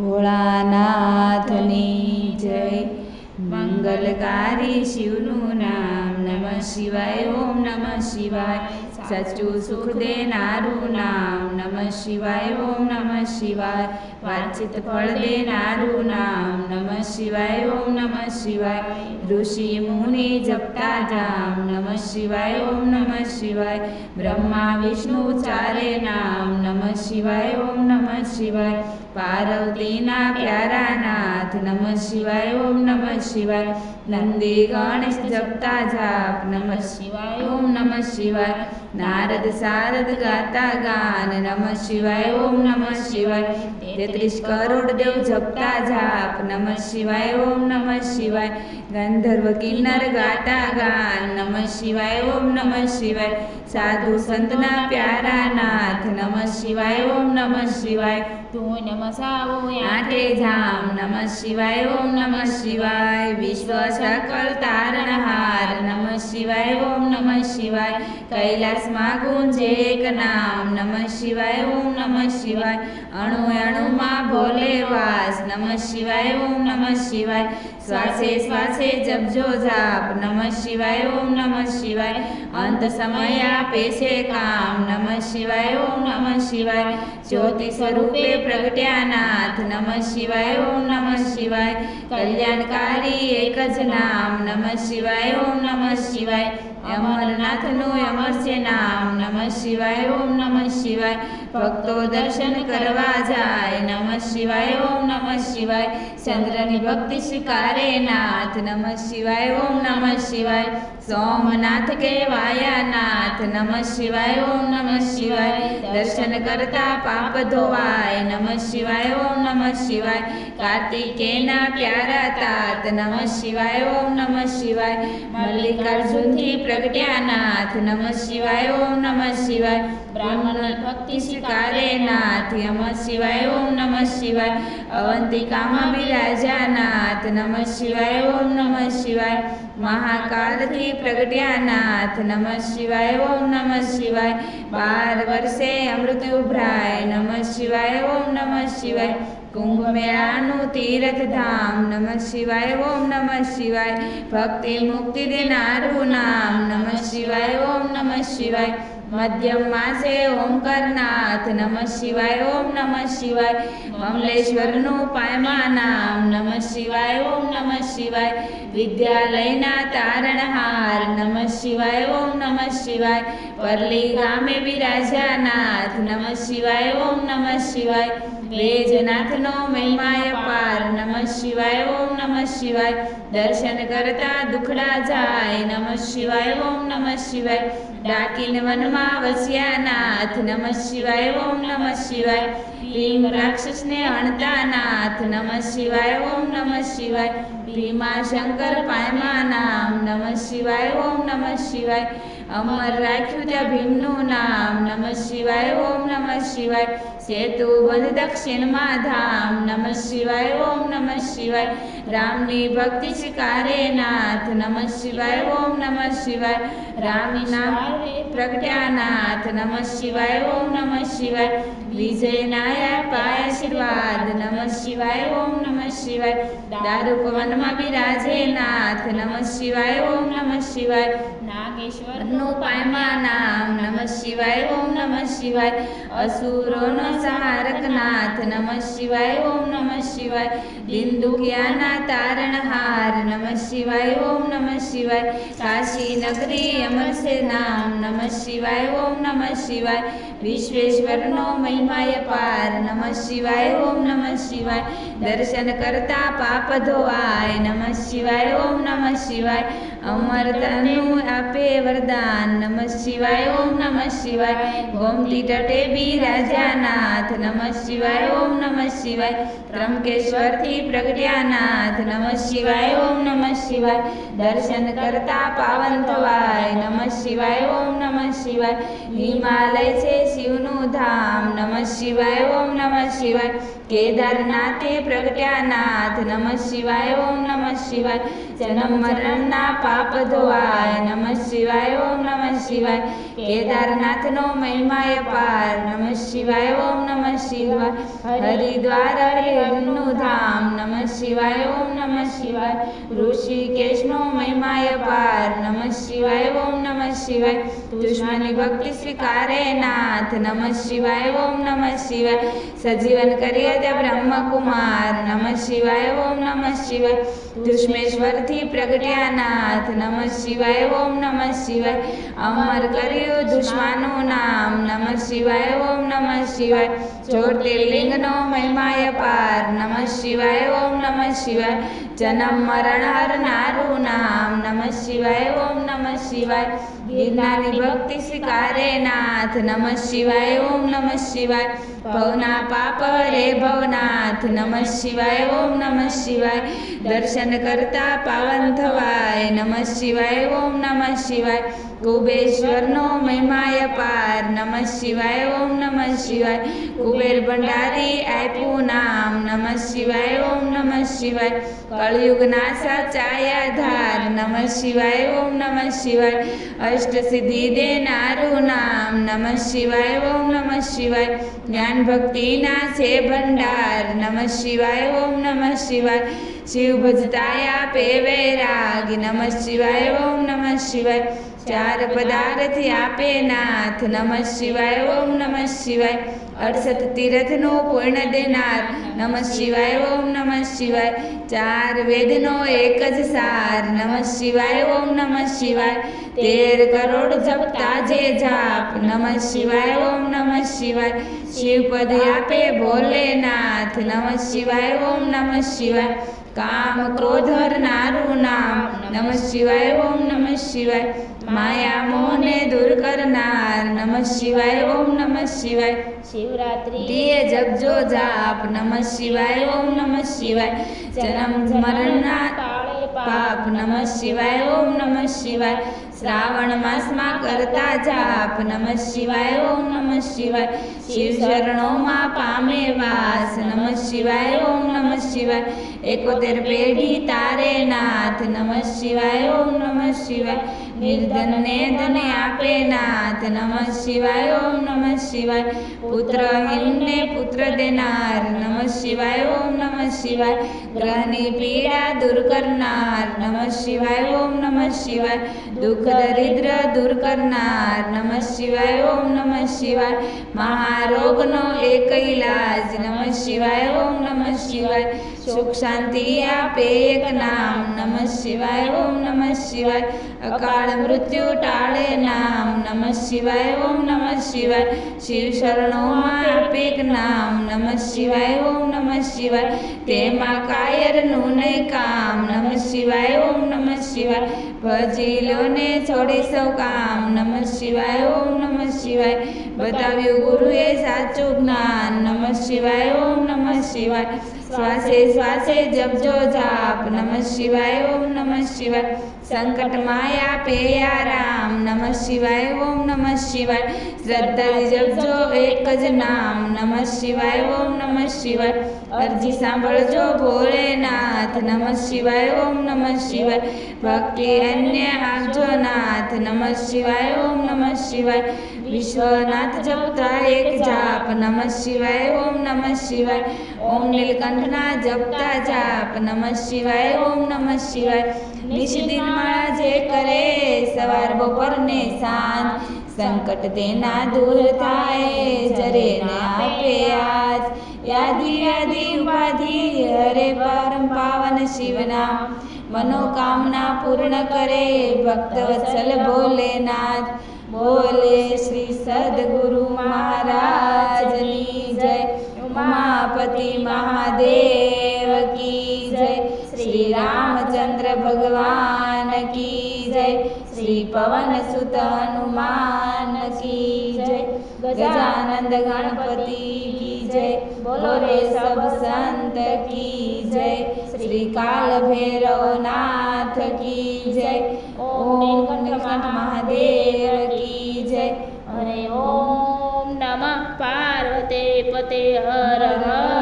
ભોળાનાથની જય. મંગલકારી શિવનું નામ નમઃ શિવાય ઓમ નમઃ શિવાય. સચ્ચું સુખ દેનારું નામ નમઃ શિવાય ઓમ નમઃ શિવાય વાંચિત ફળ દેનારું નામ નમઃ શિવાય ઓમ નમઃ શિવાય ઋષિ મુનિ જપતા જામ નમઃ શિવાય ઓમ નમઃ શિવાય બ્રહ્મા વિષ્ણુ ચારે નામ નમઃ શિવાય ઓમ નમઃ શિવાય પાર્વતીના પ્યારા નાથ નમઃ શિવાય ઓમ નમઃ શિવાય नन्दी गणेश जपता जाप नमः शिवाय ओम नमः शिवाय। नारद सारद गाता गान नमः शिवाय ओम नमः शिवाय। तेश करोड देव जपता जाप नमः शिवाय ओम नमः शिवाय। ગંધર્વ કિન્નર ગાતા ગાન, નમઃ શિવાય, ઓમ નમઃ શિવાય. સાધુ સંતના પ્યારા નાથ, નમઃ શિવાય, ઓમ નમઃ શિવાય. તું નમસાવો આઠે જામ નમઃ શિવાય, ઓમ નમઃ શિવાય. વિશ્વ સકલ તારણહાર, નમઃ શિવાય, ઓમ નમઃ શિવાય. કૈલાસમાં ગુંજે એક નામ, નમઃ શિવાય, ઓમ નમઃ શિવાય. અણુ અણુમાં ભોલે વાસ, નમઃ શિવાય, ઓમ નમઃ શિવાય. શ્વાસે શ્વાસે જપજો જાપ. નમઃ શિવાય, ઓમ નમઃ શિવાય. અંત સમય આપે છે કામ. નમઃ શિવાય, ઓમ નમઃ શિવાય. જ્યોતિ સ્વરૂપે પ્રગટ્યા નાથ. નમઃ શિવાય, ઓમ નમઃ શિવાય. કલ્યાણકારી એક જ નામ. નમઃ શિવાય, ઓમ નમઃ શિવાય. અમરનાથનું અમર છે નામ. નમઃ શિવાય, ઓમ નમઃ શિવાય. ભક્તો દર્શન કરવા જાય. નમઃ શિવાય, ઓમ નમઃ શિવાય. ચંદ્રની ભક્તિ સ્વીકારે નાથ. નમઃ શિવાય, ઓમ નમઃ શિવાય. સોમનાથ કેવાયા નાથ. નમઃ શિવાય, ઓમ નમઃ શિવાય. દર્શન કરતા પાપ ધોવાય. નમઃ શિવાય, ઓમ નમઃ શિવાય. કાર્તિકેના પ્યારા તાત. નમઃ શિવાય, ઓમ નમઃ શિવાય. મલ્લિકાર્જુનથી પ્રગટ્યા નાથ. નમઃ શિવાય, ઓમ નમઃ શિવાય. બ્રાહ્મણ ભક્તિ સ્વીકારે નાથ નમઃ શિવાય ઓમ નમઃ શિવાય અવંતિકામાં બિરાજા નાથ નમઃ શિવાય ઓમ નમઃ શિવાય મહાકાલથી પ્રગટ્યા નાથ નમઃ શિવાય ઓમ નમઃ શિવાય બાર વર્ષે અમૃત ઉભરાય નમઃ શિવાય ઓમ નમઃ શિવાય કુંભ મેળાનું તીર્થધામ નમઃ શિવાય ઓમ નમઃ શિવાય ભક્તિ મુક્તિ દેનારું નામ નમઃ શિવાય ઓમ નમઃ શિવાય મધ્યમ માસે ઓમકારનાથ, નમઃ શિવાય, ઓમ નમઃ શિવાય, કમલેશ્વરનું પાયમા નામ નમઃ શિવાય, ઓમ નમઃ શિવાય, વિદ્યાલયના તારણહાર, નમઃ શિવાય, ઓમ નમઃ શિવાય, પરલી ગામે બિરાજાનાથ, નમઃ શિવાય, ઓમ નમઃ શિવાય વેજનાથનો મહિમાય પાર નમઃ શિવાય ઓમ નમઃ શિવાય દર્શન કરતા દુખડા જાય નમઃ શિવાય ઓમ નમઃ શિવાય ડાકીન વનમાં વસ્યા નાથ નમઃ શિવાય ઓમ નમઃ શિવાય ભીમ રાક્ષસને હણતા નાથ નમઃ શિવાય ઓમ નમઃ શિવાય ભીમા શંકર પાયમા નામ, નમ શિવાય, ઓમ નમ શિવાય. અમર રાખ્યું ત્યાં ભીમનું નામ, નમ શિવાય, ઓમ નમ શિવાય. સેતુ બંધ દક્ષિણમાં ધામ, નમ શિવાય, ઓમ નમ શિવાય. રામની ભક્તિ શિકારે નાથ, નમ શિવાય, ઓમ નમ શિવાય. રામી નામ પ્રગટ્યા નાથ નમઃ શિવાય, ઓમ નમ શિવાય. વિજય નાયા પાય આશીર્વાદ નમઃ શિવાય, ઓમ નમઃ શિવાય. દારૂ પવનમાં બિરાજે નાથ, નમઃ શિવાય, ઓમ નમઃ શિવાય. નાગેશ્વરનું પાયમા નામ નમઃ શિવાય ઓમ નમઃ શિવાય અસુરોનો સહારક નાથ નમઃ શિવાય ઓમ નમઃ શિવાય દિન દુખિયાના તારણહાર નમઃ શિવાય ઓમ નમઃ શિવાય કાશી નગરી અમર નામ નમઃ શિવાય ઓમ નમઃ શિવાય વિશ્વેશ્વરનો મહિમાય પાર નમઃ શિવાય ઓમ નમઃ શિવાય દર્શન કરતા પાપ ધોવાય નમઃ શિવાય ઓમ નમઃ શિવાય અમર તનુ આપે વરદાન, નમઃ શિવાય, ઓમ નમઃ શિવાય. ગોમતી તટે બિરાજાનાથ નમઃ શિવાય, ઓમ નમઃ શિવાય. ત્રંકેશ્વરથી પ્રગટ્યાનાથ, નમઃ શિવાય, ઓમ નમઃ શિવાય. દર્શન કરતા પાવન થવાય, નમઃ શિવાય, ઓમ નમઃ શિવાય. હિમાલય છે શિવનું ધામ. નમઃ શિવાય, ઓમ નમઃ શિવાય. કેદારનાથે પ્રગટ્યા નાથ નમઃ શિવાય, ઓમ નમઃ શિવાય. જન્મ મરણના પાપ ધોવાય. નમઃ શિવાય, ઓમ નમઃ શિવાય. કેદારનાથનો મહિમાય પાર. નમઃ શિવાય, ઓમ નમઃ શિવાય. હરિદ્વાર હરિનું ધામ. નમઃ શિવાય, ઓમ નમઃ શિવાય. ઋષિકેશનો મહિમાય પાર. નમઃ શિવાય, ઓમ નમઃ શિવાય. દુશ્મની ભક્તિ સ્વીકારે નાથ નમઃ શિવાય ઓમ નમઃ શિવાય સજીવન કરીએ તે બ્રહ્મકુમાર નમઃ શિવાય ઓમ નમઃ શિવાય દુષ્મેશ્વરથી પ્રગટ્યા નાથ નમઃ શિવાય ઓમ નમઃ શિવાય અમર કર્યું દુશ્માનું નામ નમઃ શિવાય ઓમ નમઃ શિવાય જ્યોતિર્લિંગનો મહિમાય પાર નમઃ શિવાય ઓમ નમઃ શિવાય જન્મ મરણ હરનારું નામ નમ શિવાય ઓમ નમ શિવાય ગિરનારી ભક્તિ સ્વીકારે નાથ નમ શિવાય ઓમ નમ શિવાય ભવના પાપ રે ભવનાથ, નમઃ શિવાય, ઓમ નમઃ શિવાય. દર્શન કરતા પાવન થવાય, નમઃ શિવાય, ઓમ નમઃ શિવાય. કુબેશ્વરનો મહિમાય પાર, નમઃ શિવાય, ઓમ નમઃ શિવાય. કુબેર ભંડારી આપ્યું નામ, નમઃ શિવાય, ઓમ નમઃ શિવાય. કળયુગના સાચાયા ધાર નમઃ શિવાય, ઓમ નમઃ શિવાય. અષ્ટ સિદ્ધિ દેનારું નામ, નમઃ શિવાય, ઓમ નમઃ શિવાય. જ્ઞાન ભક્તિના છે ભંડાર. નમઃ શિવાય, ઓમ નમઃ શિવાય. શિવ ભજતાયા પેવે રાગ નમઃ શિવાય, ઓમ નમઃ શિવાય. ચાર પદાર્થ આપે નાથ. નમઃ શિવાય, ઓમ નમઃ શિવાય. અડસઠ તીર્થનો પૂર્ણ દેનાર. નમ શિવાય, ઓમ નમ શિવાય. ચાર વેદનો એક જ સાર. નમ શિવાય, ઓમ નમ શિવાય. તેર કરોડ જપતા જે જાપ. નમ શિવાય, ઓમ નમ શિવાય. શિવપદ આપે ભોલેનાથ. નમ શિવાય, ઓમ નમ શિવાય. કામ ક્રોધ હરનારું નામ. નમઃ શિવાય ઓમ નમઃ શિવાય. માયા મોહને દૂર કરનાર. નમઃ શિવાય ઓમ નમઃ શિવાય. શિવરાત્રિ. પ્રિય જપજો જાપ. નમઃ શિવાય ઓમ નમઃ શિવાય. જન્મ મરણના પાપ નમઃ શિવાય ઓમ નમઃ શિવાય શ્રાવણ માસમાં કરતા જાપ નમઃ શિવાય ઓમ નમઃ શિવાય શિવ શરણોમાં પામે વાસ નમઃ શિવાય ઓમ નમઃ શિવાય એકોતેર પેઢી તારે નાથ નમઃ શિવાય ઓમ નમઃ શિવાય નિર્ધનને ધને આપે નાથ નમઃ શિવાય ઓમ નમઃ શિવાય પુત્રહીનને પુત્ર દેનાર નમઃ શિવાય ઓમ નમઃ શિવાય ગ્રહની પીડા દૂર કરનાર નમઃ શિવાય ઓમ નમઃ શિવાય દુઃખ દરિદ્ર દૂર કરનાર નમઃ શિવાય ઓમ નમઃ શિવાય મહારોગનો એક ઇલાજ નમઃ શિવાય ઓમ નમઃ શિવાય સુખ શાંતિ આપે એક નામ નમઃ શિવાય ઓમ નમઃ શિવાય અકાળ મૃત્યુ ટાળે નામ. નમઃ શિવાય, ઓમ નમઃ શિવાય. શિવ શરણોમાં આપેક નામ. નમઃ શિવાય, ઓમ નમઃ શિવાય. તેમાં કાયરનું નહીં કામ. નમઃ શિવાય, ઓમ નમઃ શિવાય. ભજી લો ને છોડી સૌ કામ. નમઃ શિવાય, ઓમ નમઃ શિવાય. બતાવ્યું, ગુરુએ સાચું જ્ઞાન. નમઃ શિવાય, ઓમ નમઃ શિવાય. શ્વાસે શ્વાસે જપજો જાપ. નમઃ શિવાય, ઓમ નમઃ શિવાય. સંકટ માયા પેયા રામ નમઃ શિવાય, ઓમ નમઃ શિવાય. શ્રદ્ધાથી જપજો એક જ નામ. નમઃ શિવાય, ઓમ નમઃ શિવાય. અરજી સાંભળજો ભોલેનાથ. નમઃ શિવાય, ઓમ નમઃ શિવાય. ભક્તિ અન્ય આપજો નાથ. નમઃ શિવાય, ઓમ નમઃ શિવાય. વિશ્વનાથ જપતા એક જાપ. નમઃ શિવાય, ઓમ નમઃ શિવાય. ઓમ નીલકંઠના જપતા જાપ. નમઃ શિવાય, ઓમ નમઃ શિવાય. નિશિદિન માળા જે કરે, સવાર બપોર ને સાંજ. સંકટ તેના દૂર થાય, જરે ને આપે આજ. યાદી યાદી, ઉપાધિ, હરે પરમ પાવન શિવના. મનોકામના પૂર્ણ કરે, ભક્ત વત્સલ ભોલેનાથ. બોલે શ્રી સદગુરુ મહારાજની જય. ઉમાપતિ મહાદેવ કી જય. શ્રી રામચંદ્ર ભગવાન કી જય. શ્રી પવન સુત હનુમાન કી જય. ગજાનંદ ગણપતિ કી જય. બોલે સબ સંત કી જય. શ્રી કાલ ભૈરવનાથ કી જય ઓમ નીલકંઠ મહાદેવ કી જય હરે ઓમ નમઃ પાર્વતે પતે હર હર